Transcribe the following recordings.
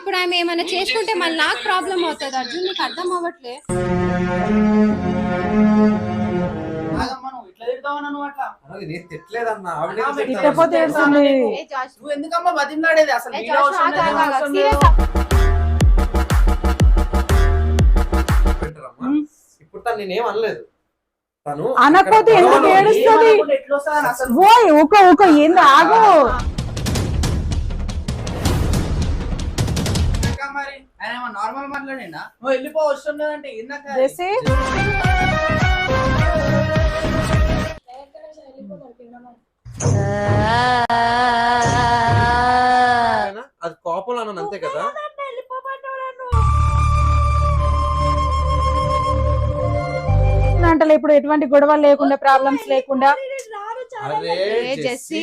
ఇప్పుడు ఆమె ఏమైనా చేసుకుంటే మళ్ళీ నాకు ప్రాబ్లం అవుతుంది. అర్జున్ నీకు అర్థం అవ్వట్లే. నువ్వు ఎందుకమ్మా బతిమలాడేది అసలు? ఇప్పుడు తను నేనేం అనలేదు. తను అనకపోతే ఎందుకు ఏడుస్తుంది? ఓయ్ ఒక ఒక ఏంది ఆగు. నార్మల్ మాట్లాడినా? నువ్వు వెళ్ళిపో అవసరం లేదంటే అది కోపంలో అన్నాను అంతే కదా? అంటలే ఇప్పుడు ఎటువంటి గొడవలు లేకుండా ప్రాబ్లమ్స్ లేకుండా. అరే జెస్సీ?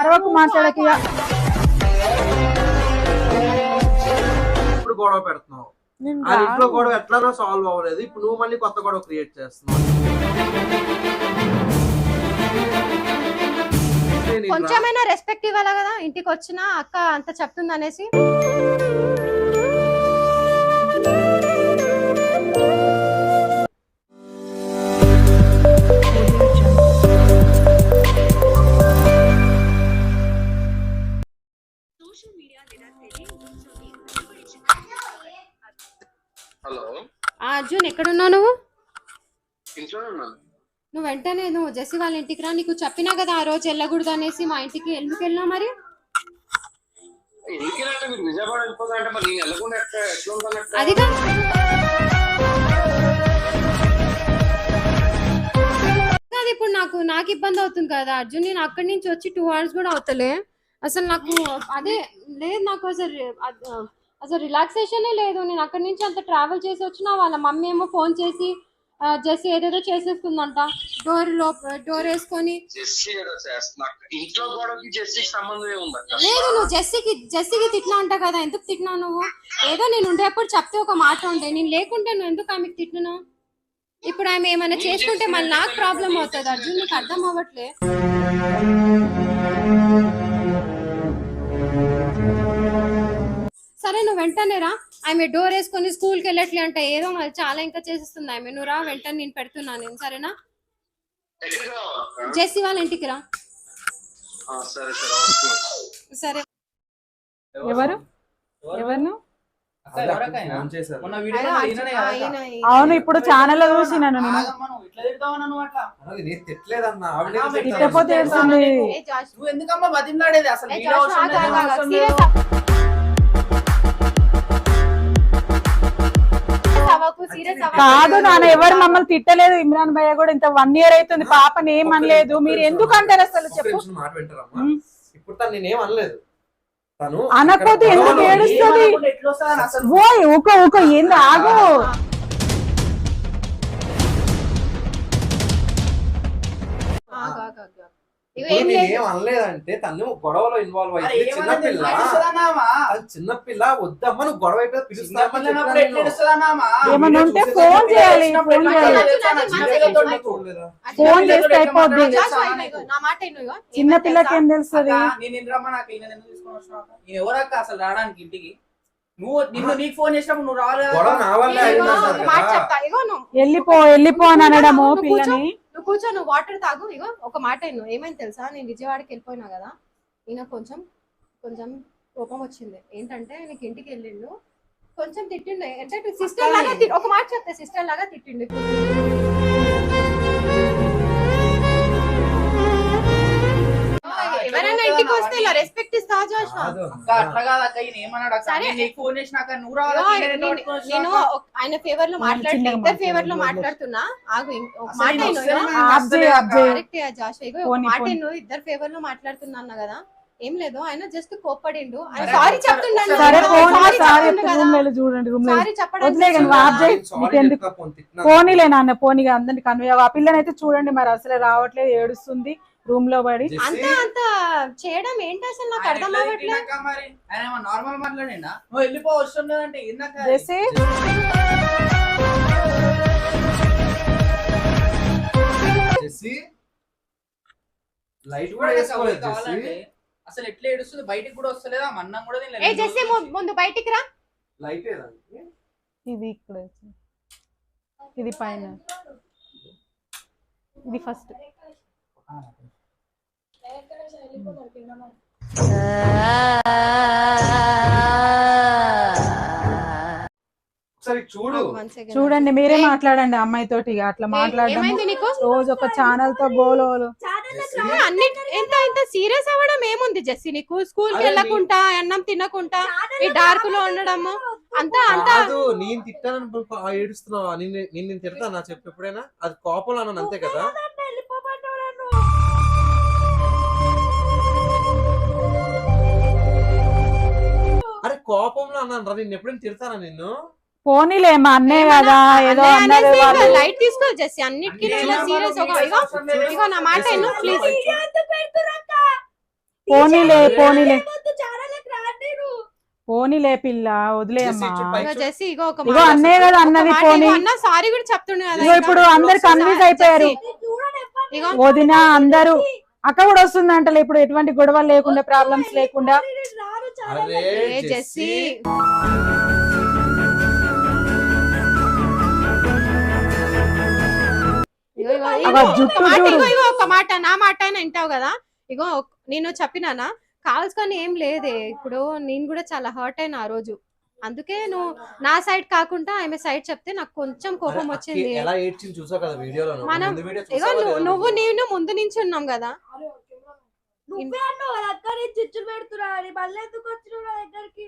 అరవకు మాట్లాడకి. ఇప్పుడు గొడవ పెడుతున్నావు. నేను ఆ ఇంట్లో. గొడవ ఎట్లానో సాల్వ్ అవ్వలేదు. ఇప్పుడు నువ్వు మళ్ళీ కొత్త గొడవ క్రియేట్ చేస్తున్నావు. కొంచెమైనా రెస్పెక్ట్ ఇవ్వాలి కదా? ఇంటికి వచ్చిన అక్క అంత చెప్తుంది అనేసి హలో. అర్జున్ ఎక్కడున్నావు నువ్వు? ఇంట్లోనే ఉన్నాను నువ్వు వెంటనే నువ్వు జెస్సీ వాళ్ళ ఇంటికి రా. నీకు చెప్పినా కదా ఆ రోజు వెళ్ళకూడదు అనేసి మా ఇంటికి ఎందుకు వెళ్ళినావు మరి? ఎందుకంటే మీరు విజయవాడ వెళ్ళిపోతా అంటే మరి నేను వెళ్ళకుండా ఎట్లా ఎట్లా ఉంటాను ఎట్లా? అదిగా. కాదు ఇప్పుడు నాకు నాకు ఇబ్బంది అవుతుంది కదా అర్జున్. నేను అక్కడి నుంచి వచ్చి టూ అవర్స్ కూడా అవుతలే. అసలు నాకు అదే లేదు నాకు అసలు అద- అసలు రిలాక్సేషనే లేదు. నేను అక్కడి నుంచి అంత ట్రావెల్ చేసి వచ్చినా వాళ్ళ మమ్మీ ఏమో ఫోన్ చేసి ఆ, జెస్సీ ఏదేదో చేసేస్తుందంట. డోర్లో డోర్ వేసుకొని. ఇంట్లో లేదు నువ్వు జెస్సీకి జెస్సీకి తిట్టినా అంట కదా ఎందుకు తిట్టినావు నువ్వు? ఏదో నేను ఉండేప్పుడు చెప్తే ఒక మాట ఉండే. నేను లేకుంటే నువ్వు ఎందుకు ఆమెకు తిట్టినావు ఇప్పుడు ఆమె ఏమైనా చేసుకుంటే మళ్ళీ నాకు ప్రాబ్లం అవుతుంది. అర్జున్ నీకు అర్థం అవ్వట్లే. సరే నువ్వు వెంటనే రా. ఆమె డోర్ వేసుకొని స్కూల్కి వెళ్ళట్లే అంటే. ఏదో మరి చాలా ఇంకా చేసేస్తుంది ఆమె. నువ్వు రా వెంటనే నేను పెడుతున్నాను నేను. సరేనా? జెస్సీ వాళ్ళ ఇంటికి రా. ఆ, సరే సరే వస్తున్నా. సరే. ఎవరు? ఎవరు? అవును ఇప్పుడు ఛానల్లో చూసినాను నేను. ఆగమ్మా, నువ్వు ఇట్లా తిడతావా కాదు నాన్న ఎవరు మమ్మల్ని తిట్టలేదు. ఇమ్రాన్ భయ్య కూడా ఇంత వన్ ఇయర్ అవుతుంది. పాపని ఏం అనలేదు. మీరు ఎందుకు అంటారు అసలు? చెప్పు. ఇప్పుడు నేనేం అనలేదు. అనకపోతే ఎందుకు ఏడుస్తుంది? ఊక ఊక ఏంది ఆగు, ఏం అనలేదంటే తను గొడవలో ఇన్వాల్వ్ అయింది చిన్నపిల్ల చిన్నపిల్ల వద్దమ్మా నువ్వు గొడవ? ఫోన్ చేయాలి ఫోన్ ఎట్లా చేయాలి తెలుసా? నా చిన్నపిల్లతో నీకు. చూడలేదా? ఫోన్ చేస్తే అయిపోద్ది జాష్ ఇగో, ఇగో, నా మాట విను, ఇగో. చిన్న ఏమని పిల్లకి తెలుసా? ఏం తెలుస్తుంది నేను ఎవరక్క అసలు రావడానికి ఇంటికి నువ్వు నిన్ను నీకు ఫోన్ చేసినప్పుడు నువ్వు రావాలి వెళ్ళిపో వెళ్ళిపో అని అనడము. పిల్లని నువ్వు కూర్చో నువ్వు వాటర్ తాగు. ఇగో ఒక మాట విను ఏమైంది తెలుసా? నేను విజయవాడకి వెళ్ళిపోయినా కదా ఈయన కొంచెం కొంచెం కోపం వచ్చింది. ఏంటంటే నీకు ఇంటికి వెళ్ళిండు. కొంచెం తిట్టిండు. అంటే సిస్టర్ లాగా ఒక మాట చెప్తే సిస్టర్ లాగా తిట్టిండు ఎవరైనా ఇంటికి వస్తే ఇలా రెస్పెక్ట్ ఇస్తా జాష్ కాదు. అక్క అట్లా కాదు అక్క ఈయన ఏమన్నాడు అక్క? సరే. నేను నీకు ఫోన్ చేసినాక నువ్వు రావాలి? ఆయన ఫేవర్లో మాట్లాడుతున్నా చిన్నగా ఇద్దరు ఫేవర్లో మాట్లాడు, మాట్లాడుతున్నా? ఆగు మాట. కరెక్ట్ మాట ఇద్దరు ఫేవర్లో మాట్లాడుతున్నా కదా. ఏం లేదు ఆయన జస్ట్ కోప్పడిండు. ఆయన సరే, చెప్తుండండి సరే తిట్టినా. పోనీలే నాన్న పోనీగా అందరిని కన్వే ఆ పిల్లని చూడండి మరి అసలే రావట్లేదు ఏడుస్తుంది. రూమ్లో పడి అంత అంత చేయడం ఏంటి అసలు? నాకు అర్థం ఎట్లా అవ్వట్లేదు నార్మల్ మాట్లాడినా నువ్వు లేదంటే జెస్సీ. లైట్ కూడా వేసుకోలేదు జెస్సీ. అసలు ఎట్లా ఏడుస్తుంది? బయటికి కూడా వస్తలేదు? ఆ మన్నం కూడా. ఏ జెస్సీ ముందు బయటికి రా. లైట్ ఏదండి ఇది ఇక్కడ వచ్చింది. ఇది పైన. ఇది ఫస్ట్. చూడు. చూడండి మీరే మాట్లాడండి అమ్మాయి తోటి. అట్లా మాట్లాడడం ఏమైంది నీకు? రోజు ఒక ఛానల్తో గోలోలు అన్ని ఎంత ఎంత సీరియస్ అవ్వడం ఏముంది జెస్సీ నీకు? స్కూల్కి వెళ్ళకుండా అన్నం తినకుండా ఈ డార్క్లో ఉండడము అంతా అంతా. కాదు నేను ఆ ఏడుస్తున్నావా నేను నేను నేను తిడతానా? చెప్పు ఎప్పుడైనా? అది కోపంలో అన్నాను అంతే కదా? కోపంలో అన్నాను రా నేను ఎప్పుడైనా తిడతానా నిన్ను? పోనీలే మా అన్నే కదా ఏదో అన్నారు వాళ్ళు. లైట్ తీసుకో జెస్సీ అన్నిటికీ అన్ని సీరియస్ ఒక ఇగో అవసరం లేదు. ఇగో నా మాట విను ప్లీజ్ పోనీలే పోనీలే. పోనీలే పిల్ల వదిలేయమ్మా జెస్సీ చూడు పైకి ఇగో చూడు. జెస్సీ ఇగో ఒక ఇగో మాట అన్నే కదా అన్నది మాట పోనీ. ఇగో అన్న సారీ కూడా చెప్తుండే కదా ఇగో ఇప్పుడు అందరు కన్ఫ్యూజ్ అయిపోయారు. ఇగో వదిన అందరూ అక్క కూడా వస్తుందంటలే ఇప్పుడు ఎటువంటి గొడవలు లేకుండా ప్రాబ్లమ్స్ లేకుండా. అరే జెస్సీ. ఇగో జుట్టు ఒక మాట చూడు. ఇగో ఇగో ఒక మాట నా మాట అయినా వింటావు కదా? ఇగో నేను చెప్పినానా? కావాల్సుకొని ఏం లేదే. ఇప్పుడు నేను కూడా చాలా హర్ట్ అయినా ఆ రోజు. అందుకే నువ్వు నా సైడ్ కాకుండా ఆమె సైడ్ చెప్తే నాకు కొంచెం కోపం వచ్చింది. అక్కి ఎలా ఏడ్చింది చూసావు కదా వీడియోలో నువ్వు. మనం- ముందు వీడియో ఇగో చూసావా నువ్వు లేదా నువ్వు నువ్వు? నేను ముందు నుంచి ఉన్నాం కదా. నువ్వే అన్నావు కదా అక్క నేను చిచ్చులు పెడుతున్నా అని. మళ్ళీ ఎందుకు వచ్చినావు నా దగ్గరికి?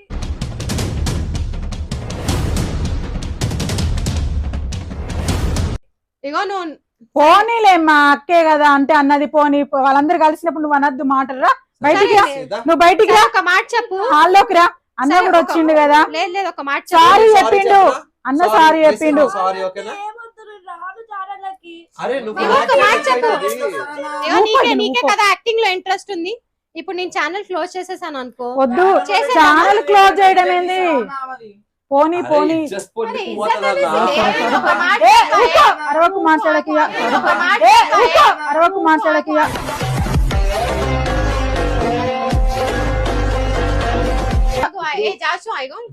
ఇగో నువ్వు పోనీలే మా అక్కే కదా అంటే అన్నది పోనీ వాళ్ళందరూ కలిసినప్పుడు నువ్వు అనద్దు మాటలు రా. బయటికి రా? నువ్వు బయటికి రా. ఒక మాట చెప్పు. హాల్లోకి రా. అన్న కూడా వచ్చిండు కదా. లేదు లేదు ఒక మాట సారీ చెప్పిండు? అన్న సారీ చెప్పిండు. సారీ ఓకేనా ఏమొద్దు నేను రాను ఛానళ్ళకి అరే నువ్వు నీకే. కదా యాక్టింగ్లో ఇంట్రెస్ట్ ఉంది. ఇప్పుడు నేను ఛానల్ క్లోజ్ చేసేసాను అనుకో. వద్దు? ఛానల్ క్లోజ్ చేయడం ఏంది. పోనీ పోనీ. just పోనీ అరే, పువ్వు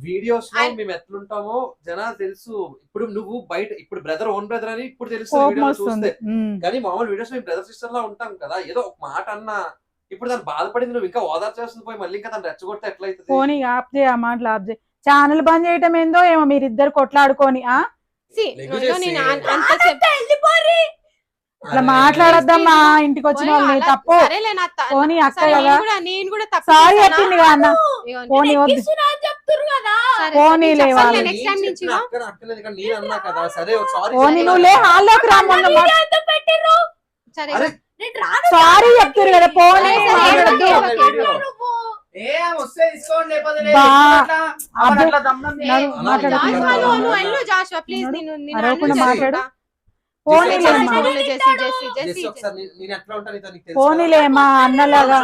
వీడియోస్లో మేము ఎట్లుంటామో జనాలు తెలుసు. ఇప్పుడు నువ్వు బయట ఇప్పుడు బ్రదర్ ఓన్ బ్రదర్ అని ఇప్పుడు తెలుసు చూస్తే. కానీ మామూలు వీడియోస్ మేము బ్రదర్ సిస్టర్ లా ఉంటాం కదా. ఏదో ఒక మాట అన్నా ఇప్పుడు దాన్ని బాధపడింది నువ్వు. ఇంకా ఓదార్ చేస్తుంది పోయి మళ్ళీ ఇంకా దాన్ని రెచ్చగొడితే ఎట్లయితుంది? పోనీ ఆప్ చేయి ఆ మాటలు ఆప్ చేయి. ఛానల్ బంద్ చేయటం ఏందో ఏమో మీరిద్దరు కొట్లాడుకొని ఆ? అరే, మాట్లాడొద్దమ్మా ఇంటికి వచ్చిన పోనీ వాళ్ళని అలా- తప్పు. పోనీ అక్క సరే, కదా. నేను కూడా నేను కూడా తప్పు సారీ? చెప్పింది కదా అన్న. పోనీ వద్దు. వాళ్ళు. సారీ పోనీ నువ్వు లే హాల్లోకి రా మొన్న మా- వీడియో ఎందుకు పెట్టిర్రు? సరే. చెప్తారు కదా. పోనీ మాట్లాడు. జాషువా, నువ్వు నువ్వు వెళ్ళు జాషువా ప్లీజ్ నడు. నేను నేను అరవకుండా అన్నం మాట్లాడు. చేస్తా. పోనీలే సరే, అమ్మా. పోనీలే, జెస్సీ, జెస్సీ, జెస్సీ, జస్ట్ ఒకసారి నేను- నేను ఎట్లా ఉంటాను నీతో నీకు తెలుసు పోనీలే కదా? మా అన్నలాగా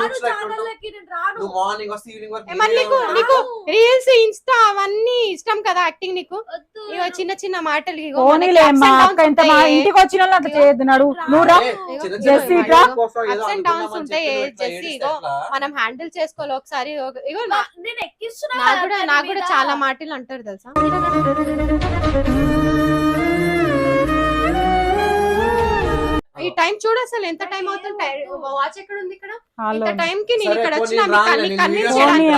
మార్నింగ్ వస్తే ఈవినింగ్ వరకు నీకు. రీల్స్ ఇన్స్టా అవన్నీ ఇష్టం కదా యాక్టింగ్ నీకు. ఇగో చిన్న చిన్న మాటలు ఇగో మనకి పోనీలే ups మా and downs అక్క ఇంత మా ఉంటాయి. ఇంటికి వచ్చిన వాళ్ళు అట్లా చేయొద్దు నడు నువ్వు రా ఏ, చిన్న చిన్న జెస్సీ వీడియోల రా. కోసం ఏదో Ups and అనుకున్నామని downs ఉంటాయి, చెప్పి నువ్వు ఇట్లా జెస్సీ, ఏడిస్తే ఇగో. ఎట్లా? మనం హ్యాండిల్ చేసుకోవాలి ఒకసారి ఒక- ఇగో నా- నేను ఎక్కిస్తున్నా నాకు కూడా నాకు కూడా. చాలా మాటలు అంటారు తెలుసా టైం చూడు అసలు ఎంత టైం అవుతుంది? వాచ్ ఎక్కడ ఉంది ఇక్కడ? ఇంత టైం కి నేను ఇక్కడ వచ్చిన కన్విన్స్ చేయడానికి.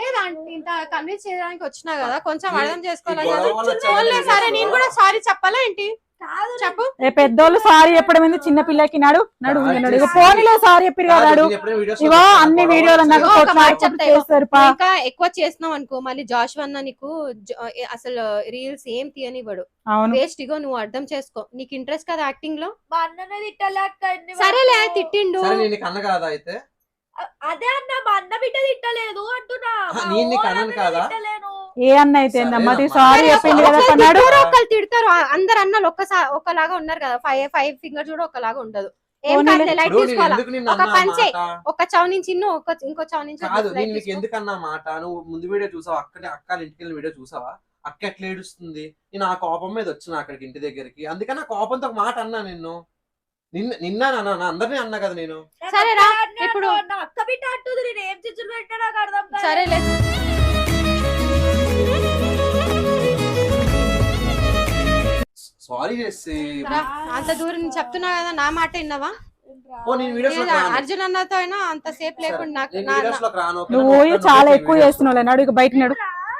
లేదా ఇంత కన్విన్స్ చేయడానికి వచ్చినా కదా కొంచెం అర్థం చేసుకోవాలి కదా. సరే నేను కూడా సారీ చెప్పాలా ఏంటి? చెప్పు. ఏ పెద్దోళ్ళు సారీ చెప్పడం ఏంది? చిన్న పిల్లకి నడు నడు సారీ నడు. పోనీలే సారీ చెప్పిరు కదా చూస్తాను, అన్ని వీడియోలు. చేస్తారు ఇంకా ఎక్కువ చేస్తున్నావు అనుకో మళ్ళీ జాష్ అన్న నీకు అసలు రీల్స్ ఏం తీయనివ్వడు. వేస్ట్ ఇగో నువ్వు అర్థం చేసుకో. నీకు ఇంట్రెస్ట్ కదా యాక్టింగ్లో సరేలే. తిట్టిండు. అదే అన్న మా అన్న బిడ్డ తిట్టలేదు అంటున్నా. నేను కాదా? ఏ అన్న అయితే. సారీ చెప్పింది కదా పన్నాడు తిడతారు, అందరు అన్నలు ఒక్కసారి ఒకలాగా ఉన్నారు కదా. ఫైవ్ ఫైవ్ ఫింగర్ చూడ ఒకలాగా ఉండదు. ఏం. కాదు లైట్ తీసుకోవాలా? ఒక? ఒక నుంచి ఒక ఇంకో చౌ నుంచి కాదు నేను నీకు తీసుకో. ఎందుకు అన్నా మాట? నువ్వు ముందు వీడియో చూసావా? అక్కడే అక్క ఇంటికి వెళ్ళిన వీడియో చూసావా? అక్క ఎట్లా ఏడుస్తుంది? నేను ఆ కోపం మీద వచ్చిన అక్కడికి ఇంటి దగ్గరికి. అందుకని ఆ కోపంతో ఒక మాట అన్నా నిన్ను. నిన్న నిన్న నా అందరినీ అన్నా కదా నేను. సరేరా, ఇప్పుడు నా అక్క బిడ్డ అంటుంది నేను ఏం చిచ్చులు పెట్టా నాకు అర్థం కాదు. సరేలే. సారీ చేసి అంత దూరం నేను చెప్తున్నా కదా నా మాట విన్నావా? ఓ నేను వీడియోస్ లేదా అర్జున్ అన్నతో అయినా అంత సేపు లేకుండా నాకు నేను నా- వీడియోస్లోకి రాను ఓకేనా? నువ్వు ఒక్క చాలా ఎక్కువ చేస్తున్నావు నడు ఇక బయట నడు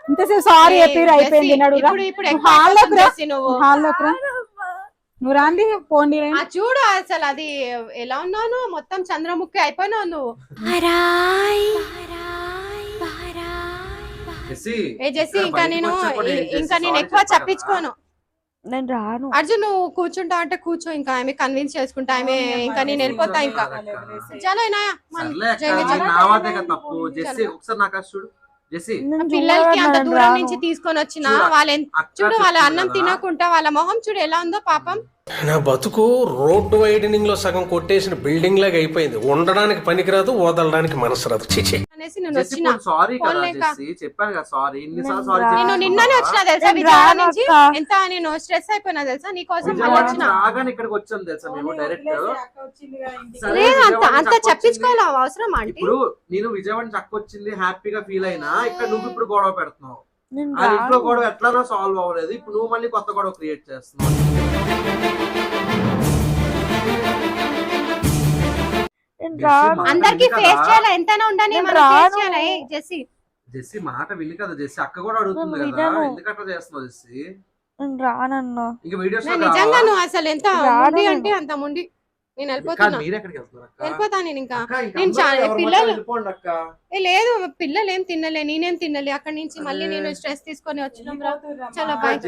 ఇంతసేపు సారీ ఏ, చెప్పి అయిపోయింది నడు ఇప్పుడు ఇప్పుడు ఎక్కువ హాల్లోకి రా. నువ్వు. హాల్లోకి రా. నువ్వు రాంది ఫోన్ ఆ చూడు అసలు అది ఎలా ఉన్నావు మొత్తం చంద్రముఖి అయిపోయినావు నువ్వు. జెస్సీ, ఏ జెస్సీ ఇంకా నేను ఇంకా నేను ఎక్కువ? చెప్పించుకోను. నేను రాను. అర్జున్ నువ్వు కూర్చుంటా అంటే కూర్చో ఇంకా ఆమె కన్విన్స్ చేసుకుంటా ఆమె ఇంకా నేను వెళ్ళిపోతా ఇంకా. చలో పిల్లలకి అంత దూరం. నుంచి తీసుకొని వచ్చిన వాళ్ళ చూడు వాళ్ళ అన్నం. తినకుండా వాళ్ళ మొహం చూడు ఎలా ఉందో పాపం. నా బతుకు రోడ్డు వైడనింగ్లో సగం కొట్టేసిన బిల్డింగ్ లాగా అయిపోయింది. ఉండడానికి పనికిరాదు వదలడానికి మనసు రాదు. చిచి అనేసి నేను జెస్సీ వచ్చిన. సారీ చెప్పాను కదా సారీ. సారీ నేను నిన్ననే వచ్చిన తెలుసా? నేను విజయవాడ రాను నుంచి అక్క. ఎంత నేను స్ట్రెస్ అయిపోయినా తెలుసా? వచ్చిన. రాగానే ఇక్కడికి వచ్చాం తెలుసా మేము డైరెక్ట్. లేదు అంత అంత చెప్పించుకోవాలి. అవసరం ఇప్పుడు నేను విజయవాడ నుంచి అక్క వచ్చింది హ్యాపీగా ఫీల్ అయినా ఇక్కడ నువ్వు ఇప్పుడు గొడవ పెడుతున్నావు. నేను ఆ ఇంట్లో. గొడవ ఎట్లానో సాల్వ్ అవ్వలేదు. ఇప్పుడు నువ్వు మళ్ళీ కొత్త గొడవ క్రియేట్ చేస్తున్నావు. అందరికి కదా. ఫేస్ చేయాలి? ఎంతైనా ఉండని నేను మనం ఫేస్ రాను. చేయాలి? ఏ, జెస్సీ. జెస్సీ మాట విని కదా? జెస్సీ అక్క కూడా అడుగుతుంది కదా? వినను. ఎందుకు అట్లా చేస్తున్నావు జెస్సీ? నేను రానన్నా. ఇంకా వీడియోస్ నిజంగా నువ్వు అసలు ఎంత. అంటే అంత ముండి నేను వెళ్ళిపోతున్నా. మీరు ఎక్కడికి వెళ్తున్నారు అక్క? వెళ్ళిపోతా నేను ఇంకా. పిల్లలు- వెళ్ళిపోండి అక్క. ఏ లేదు పిల్లలు ఏం తినలే నేనేం తినలే. అక్కడి నుంచి మళ్ళీ నేను స్ట్రెస్ తీసుకొని వచ్చినాం చలో బాయ్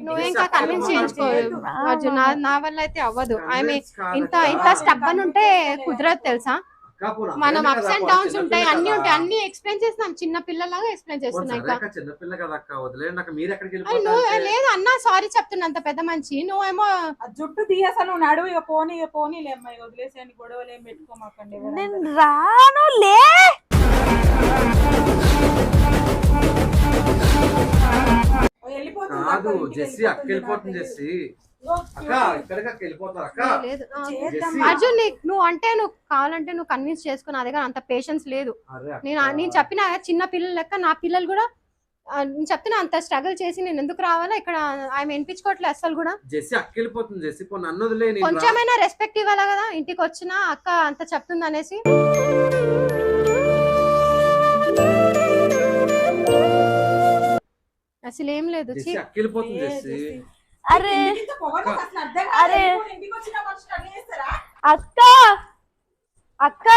నువ్వు ఇంకా కన్విన్స్ నా వల్ల అయితే అవ్వదు ఆమె. ఇంత ఇంత స్టబ్బన్ ఉంటే కుదరదు తెలుసా? మనం అప్స్ అండ్ డౌన్స్ ఉంటాయి. అన్ని. ఉంటాయి. అన్ని ఎక్స్ప్లెయిన్ చేస్తున్నాం చిన్న పిల్లలాగా ఎక్స్ప్లెయిన్ పోనీ చేస్తున్నా సరే ఇంకా. అక్క, చిన్నపిల్ల కదా అక్క వదిలేండి అక్క మీరు ఎక్కడికి అరే నువ్వు వెళ్ళిపోతారు లేదు అన్న సారీ చెప్తున్నా అంత పెద్ద మంచి నువ్వేమో జుట్టు తీయసా నువ్వు నడు ఇక పోనీ ఇక పోనీ లేమ్మ వదిలేసి గొడవలు ఏం పెట్టుకోమాకండి నేను రాను లే! వెళ్ళిపోతుంది కాదు జెస్సీ అక్క వెళ్ళిపోతుంది జెస్సీ. అర్జున్ నీకు నువ్వు అంటే నువ్వు కావాలంటే నువ్వు కన్విన్స్ చేసుకుని నా దగ్గర అంత పేషెన్స్ లేదు. నేను నేను చెప్పిన చిన్న పిల్లల లెక్క నా పిల్లలు కూడా నేను చెప్తున్నా అంత స్ట్రగుల్ చేసి నేను ఎందుకు రావాలా? ఇక్కడ ఆమె వినిపించుకోవట్లేదు అస్సలు కూడా. Jessie Jessie. కొంచెమైనా రెస్పెక్ట్ ఇవ్వాలా కదా? ఇంటికి వచ్చినా అక్క అంత చెప్తుంది అనేసి. అసలు ఏం లేదు. అరే అరే. అక్క! అక్క!